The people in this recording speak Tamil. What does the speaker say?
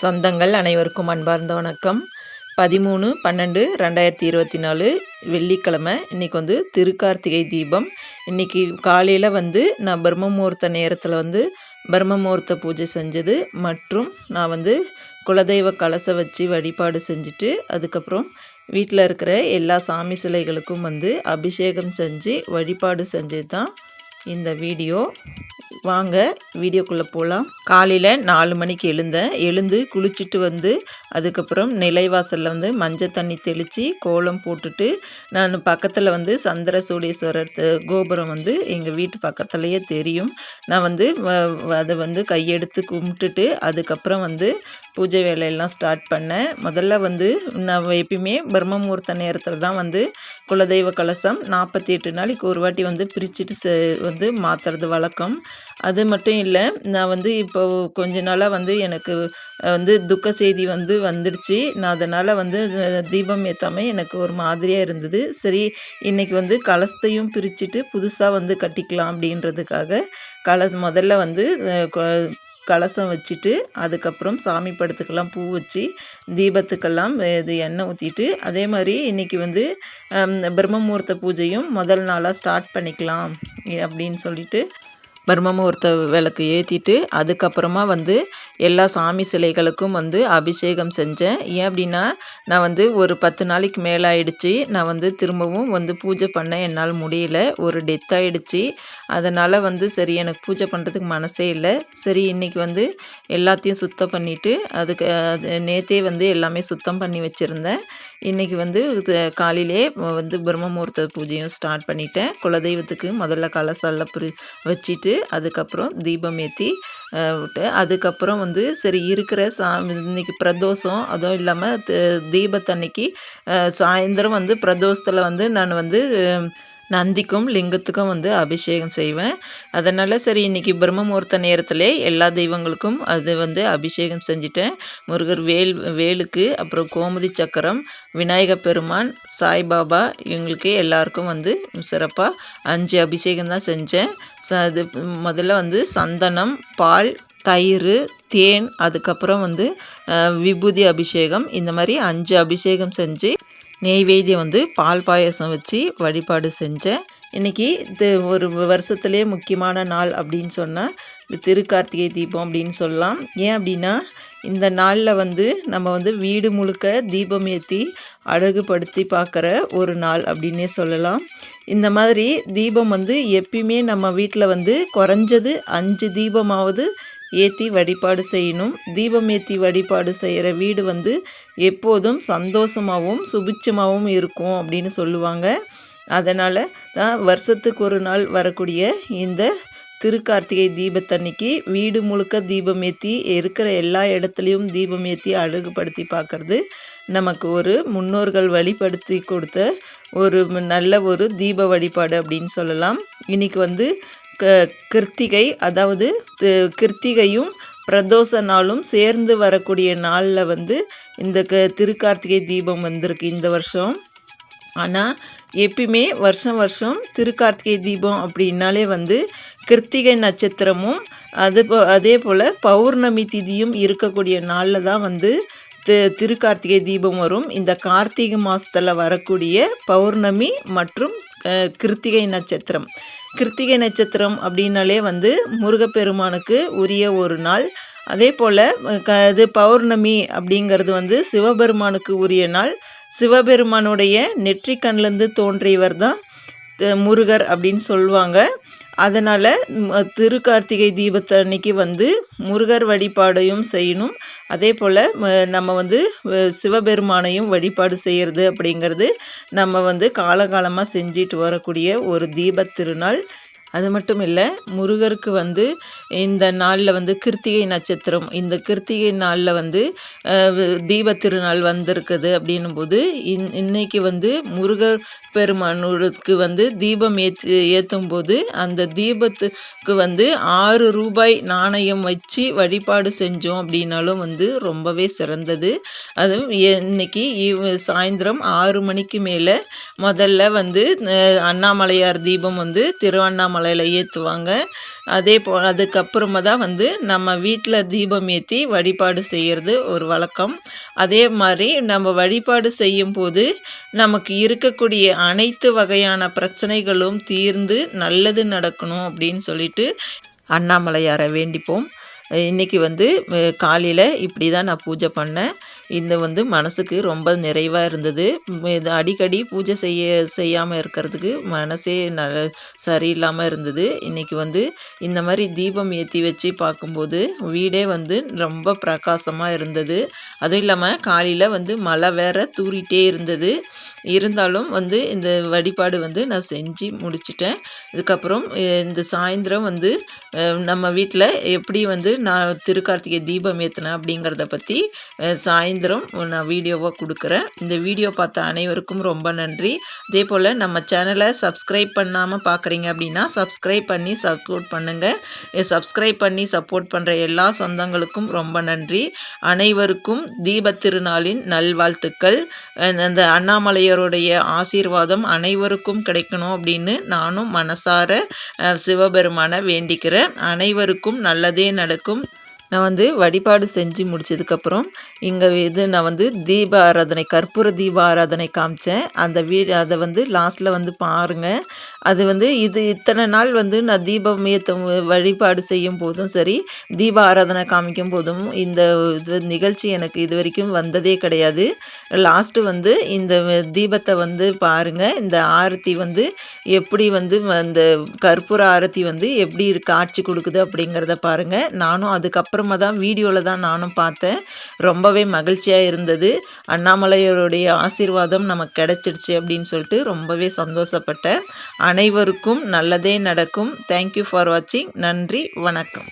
சொந்தங்கள் அனைவருக்கும் அன்பார்ந்த வணக்கம். பதிமூணு பன்னெண்டு ரெண்டாயிரத்தி இருபத்தி நாலு வெள்ளிக்கிழமை. இன்றைக்கி வந்து திருக்கார்த்திகை தீபம். இன்றைக்கி காலையில் வந்து நான் பிரம்ம முகூர்த்த நேரத்தில் வந்து பிரம்ம முகூர்த்த பூஜை செஞ்சது. மற்றும் நான் வந்து குலதெய்வ கலசை வச்சு வழிபாடு செஞ்சுட்டு அதுக்கப்புறம் வீட்டில் இருக்கிற எல்லா சாமி சிலைகளுக்கும் வந்து அபிஷேகம் செஞ்சு வழிபாடு செஞ்சது தான் இந்த வீடியோ. வாங்க வீடியோக்குள்ளே போகலாம் காலையில் நாலு மணிக்கு எழுந்தேன். எழுந்து குளிச்சுட்டு வந்து அதுக்கப்புறம் நிலைவாசலில் வந்து மஞ்சள் தண்ணி தெளித்து கோலம் போட்டுட்டு நான் பக்கத்தில் வந்து சந்திர சூடீஸ்வரர் கோபுரம் வந்து எங்கள் வீட்டு பக்கத்துலேயே தெரியும். நான் வந்து அதை வந்து கையெடுத்து கும்பிட்டுட்டு அதுக்கப்புறம் வந்து பூஜை வேலையெல்லாம் ஸ்டார்ட் பண்ணேன். முதல்ல வந்து நான் எப்பயுமே பிரம்ம முகூர்த்த நேரத்தில் தான் வந்து குலதெய்வ கலசம் நாற்பத்தி எட்டு நாளைக்கு ஒரு வாட்டி வந்து பிரிச்சுட்டு வந்து மாற்றுறது வழக்கம். அது மட்டும் இல்லை நான் வந்து இப்போ கொஞ்ச நாளாக வந்து எனக்கு வந்து துக்க செய்தி வந்து வந்துடுச்சு. நான் அதனால் வந்து தீபம் ஏற்றாமல் எனக்கு ஒரு மாதிரியாக இருந்தது. சரி இன்றைக்கி வந்து கலசத்தையும் பிரிச்சுட்டு புதுசாக வந்து கட்டிக்கலாம் அப்படின்றதுக்காக கலச முதல்ல வந்து கலசம் வச்சுட்டு அதுக்கப்புறம் சாமி படத்துக்கெல்லாம் பூ வச்சு தீபத்துக்கெல்லாம் இது எண்ணெய் ஊற்றிட்டு அதே மாதிரி இன்றைக்கி வந்து பிரம்ம முகூர்த்த பூஜையும் முதல் நாளாக ஸ்டார்ட் பண்ணிக்கலாம் அப்படின்னு சொல்லிட்டு பிரம்ம முகூர்த்த விளக்கு ஏற்றிட்டு அதுக்கப்புறமா வந்து எல்லா சாமி சிலைகளுக்கும் வந்து அபிஷேகம் செஞ்சேன். ஏன் அப்படின்னா நான் வந்து ஒரு பத்து நாளைக்கு மேலே ஆயிடுச்சு நான் வந்து திரும்பவும் வந்து பூஜை பண்ண என்னால் முடியல. ஒரு டெத் ஆகிடுச்சு அதனால் வந்து சரி எனக்கு பூஜை பண்ணுறதுக்கு மனசே இல்லை. சரி இன்றைக்கி வந்து எல்லாத்தையும் சுத்தம் பண்ணிவிட்டு அதுக்கு அது நேற்றே வந்து எல்லாமே சுத்தம் பண்ணி வச்சுருந்தேன். இன்றைக்கி வந்து காலையிலே வந்து பிரம்ம முகூர்த்த பூஜையும் ஸ்டார்ட் பண்ணிட்டேன். குலதெய்வத்துக்கு முதல்ல கலசல்ல புரி வச்சுட்டு அதுக்கப்புறம் தீபம் ஏற்றி விட்டு அதுக்கப்புறம் வந்து சரி இருக்கிற சா இன்னைக்கு பிரதோஷம் அதுவும் இல்லாமல் தீபத்தன்னைக்கு சாயந்தரம் வந்து பிரதோஷத்தில் வந்து நான் வந்து நந்திக்கும் லிங்கத்துக்கும் வந்து அபிஷேகம் செய்வேன். அதனால் சரி இன்றைக்கி பிரம்ம முகூர்த்த நேரத்தில் எல்லா தெய்வங்களுக்கும் அது வந்து அபிஷேகம் செஞ்சிட்டேன். முருகர் வேல் வேலுக்கு அப்புறம் கோமதி சக்கரம் விநாயக பெருமான் சாய்பாபா இவங்களுக்கு எல்லாருக்கும் வந்து சிறப்பாக அஞ்சு அபிஷேகம் தான் செஞ்சேன். ச அது முதல்ல வந்து சந்தனம் பால் தயிர் தேன் அதுக்கப்புறம் வந்து விபூதி அபிஷேகம். இந்த மாதிரி அஞ்சு அபிஷேகம் செஞ்சு நெய்வேத்தியம் வந்து பால் பாயசம் வச்சு வழிபாடு செஞ்சேன். இன்றைக்கி இது ஒரு வருஷத்துலேயே முக்கியமான நாள் அப்படின்னு சொன்னால் இந்த திருக்கார்த்திகை தீபம் அப்படின்னு சொல்லலாம். ஏன் அப்படின்னா இந்த நாளில் வந்து நம்ம வந்து வீடு முழுக்க தீபம் ஏற்றி அழகுபடுத்தி பார்க்குற ஒரு நாள் அப்படின்னே சொல்லலாம். இந்த மாதிரி தீபம் வந்து எப்பயுமே நம்ம வீட்டில் வந்து குறைஞ்சது அஞ்சு தீபமாவது ஏற்றி வழிபாடு செய்யணும் தீபம் ஏற்றி வழிபாடு செய்கிற வீடு வந்து எப்போதும் சந்தோஷமாகவும் சுபிச்சமாகவும் இருக்கும் அப்படின்னு சொல்லுவாங்க. அதனால் தான் வருஷத்துக்கு ஒரு நாள் வரக்கூடிய இந்த திருக்கார்த்திகை தீபத்தன்னைக்கு வீடு முழுக்க தீபம் ஏற்றி இருக்கிற எல்லா இடத்துலையும் தீபம் ஏற்றி அழகுபடுத்தி பார்க்குறது நமக்கு ஒரு முன்னோர்கள் வழிபடுத்தி கொடுத்த ஒரு நல்ல ஒரு தீப வழிபாடு அப்படின்னு சொல்லலாம். இன்றைக்கி வந்து க கிருத்திகை அதாவது கிருத்திகையும் பிரதோஷ நாளும் சேர்ந்து வரக்கூடிய நாளில் வந்து இந்த க திருக்கார்த்திகை தீபம் வந்திருக்கு இந்த வருஷம். ஆனால் எப்பயுமே வருஷம் வருஷம் திருக்கார்த்திகை தீபம் அப்படின்னாலே வந்து கிருத்திகை நட்சத்திரமும் அது அதே போல் பௌர்ணமி திதியும் இருக்கக்கூடிய நாளில் தான் வந்து திருக்கார்த்திகை தீபம் வரும். இந்த கார்த்திகை மாதத்தில் வரக்கூடிய பௌர்ணமி மற்றும் கிருத்திகை நட்சத்திரம். கிருத்திகை நட்சத்திரம் அப்படின்னாலே வந்து முருகப்பெருமானுக்கு உரிய ஒரு நாள். அதே போல் க இது பௌர்ணமி அப்படிங்கிறது வந்து சிவபெருமானுக்கு உரிய நாள். சிவபெருமானுடைய நெற்றிக்கண்லேருந்து தோன்றியவர் தான் முருகர் அப்படின்னு சொல்லுவாங்க. அதனால் திரு கார்த்திகை தீபத்தை அன்னைக்கு வந்து முருகர் வழிபாடையும் செய்யணும். அதே போல் நம்ம வந்து சிவபெருமானையும் வழிபாடு செய்கிறது அப்படிங்கிறது நம்ம வந்து காலகாலமாக செஞ்சிட்டு வரக்கூடிய ஒரு தீபத் திருநாள். அது மட்டும் இல்லை முருகருக்கு வந்து இந்த நாளில் வந்து கிருத்திகை நட்சத்திரம் இந்த கிருத்திகை நாளில் வந்து தீப திருநாள் வந்திருக்குது அப்படின்னும் போது இன் இன்னைக்கு வந்து முருகர் பெருமானுக்கு வந்து தீபம் ஏற்று ஏற்றும் போது அந்த தீபத்துக்கு வந்து ஆறு ரூபாய் நாணயம் வச்சு வழிபாடு செஞ்சோம் அப்படின்னாலும் வந்து ரொம்பவே சிறந்தது. அதுவும் இன்னைக்கு சாயந்தரம் ஆறு மணிக்கு மேலே முதல்ல வந்து அண்ணாமலையார் தீபம் வந்து திருவண்ணாமலை மலையில் ஏற்றுவாங்க அதே போ அதுக்கப்புறமா தான் வந்து நம்ம வீட்டில் தீபம் ஏற்றி வழிபாடு செய்கிறது ஒரு வழக்கம். அதே மாதிரி நம்ம வழிபாடு செய்யும்போது நமக்கு இருக்கக்கூடிய அனைத்து வகையான பிரச்சனைகளும் தீர்ந்து நல்லது நடக்கணும் அப்படின்னு சொல்லிட்டு அண்ணாமலையாரை வேண்டிப்போம். இன்றைக்கி வந்து காலையில் இப்படி தான் நான் பூஜை பண்ணேன். இந்த வந்து மனசுக்கு ரொம்ப நிறைவாக இருந்தது. இது அடிக்கடி பூஜை செய்ய செய்யாமல் இருக்கிறதுக்கு மனசே ந சரியில்லாமல் இருந்தது. இன்றைக்கி வந்து இந்த மாதிரி தீபம் ஏற்றி வச்சு பார்க்கும்போது வீடே வந்து ரொம்ப பிரகாசமாக இருந்தது. அதுவும் இல்லாமல் காலையில் வந்து மழை வேற தூரிட்டே இருந்தது. இருந்தாலும் வந்து இந்த வழிபாடு வந்து நான் செஞ்சு முடிச்சிட்டேன். இதுக்கப்புறம் இந்த சாயந்தரம் வந்து நம்ம வீட்டில் எப்படி வந்து நான் திருக்கார்த்திகை தீபம் ஏற்றினேன் அப்படிங்கிறத பற்றி சாயந்தரம் நான் வீடியோவாக கொடுக்குறேன். இந்த வீடியோ பார்த்த அனைவருக்கும் ரொம்ப நன்றி. அதே போல் நம்ம சேனலை சப்ஸ்கிரைப் பண்ணாமல் பார்க்குறீங்க அப்படின்னா சப்ஸ்கிரைப் பண்ணி சப்போர்ட் பண்ணுங்கள் சப்ஸ்கிரைப் பண்ணி சப்போர்ட் பண்ணுற எல்லா சொந்தங்களுக்கும் ரொம்ப நன்றி. அனைவருக்கும் தீப திருநாளின் நல்வாழ்த்துக்கள். அந்த அண்ணாமலையருடைய ஆசீர்வாதம் அனைவருக்கும் கிடைக்கணும் அப்படின்னு நானும் மனசார சிவபெருமானை வேண்டிக்கிறேன். அனைவருக்கும் நல்லதே நடக்கும். Assalamualaikum. நான் வந்து வழிபாடு செஞ்சு முடிச்சதுக்கப்புறம் இங்கே இது நான் வந்து தீப ஆராதனை கற்பூர தீப ஆராதனை காமிச்சேன். அந்த வீ அதை வந்து லாஸ்ட்டில் வந்து பாருங்கள் அது வந்து இது இத்தனை நாள் வந்து நான் தீபம் ஏற்ற வழிபாடு செய்யும் போதும் சரி தீப ஆராதனை காமிக்கும் போதும் இந்த இது நிகழ்ச்சி எனக்கு இது வரைக்கும் வந்ததே கிடையாது. லாஸ்ட்டு வந்து இந்த தீபத்தை வந்து பாருங்கள் இந்த ஆரத்தி வந்து எப்படி வந்து அந்த கற்பூர ஆரத்தி வந்து எப்படி காட்சி கொடுக்குது அப்படிங்கிறத பாருங்கள் நானும் அதுக்கப்புறம் அப்புறமா தான் வீடியோவில் தான் நானும் பார்த்தேன். ரொம்பவே மகிழ்ச்சியாக இருந்தது. அண்ணாமலையருடைய ஆசீர்வாதம் நமக்கு கிடச்சிடுச்சு அப்படின்னு சொல்லிட்டு ரொம்பவே சந்தோஷப்பட்டேன். அனைவருக்கும் நல்லதே நடக்கும். தேங்க்யூ ஃபார் வாட்சிங் நன்றி. வணக்கம்.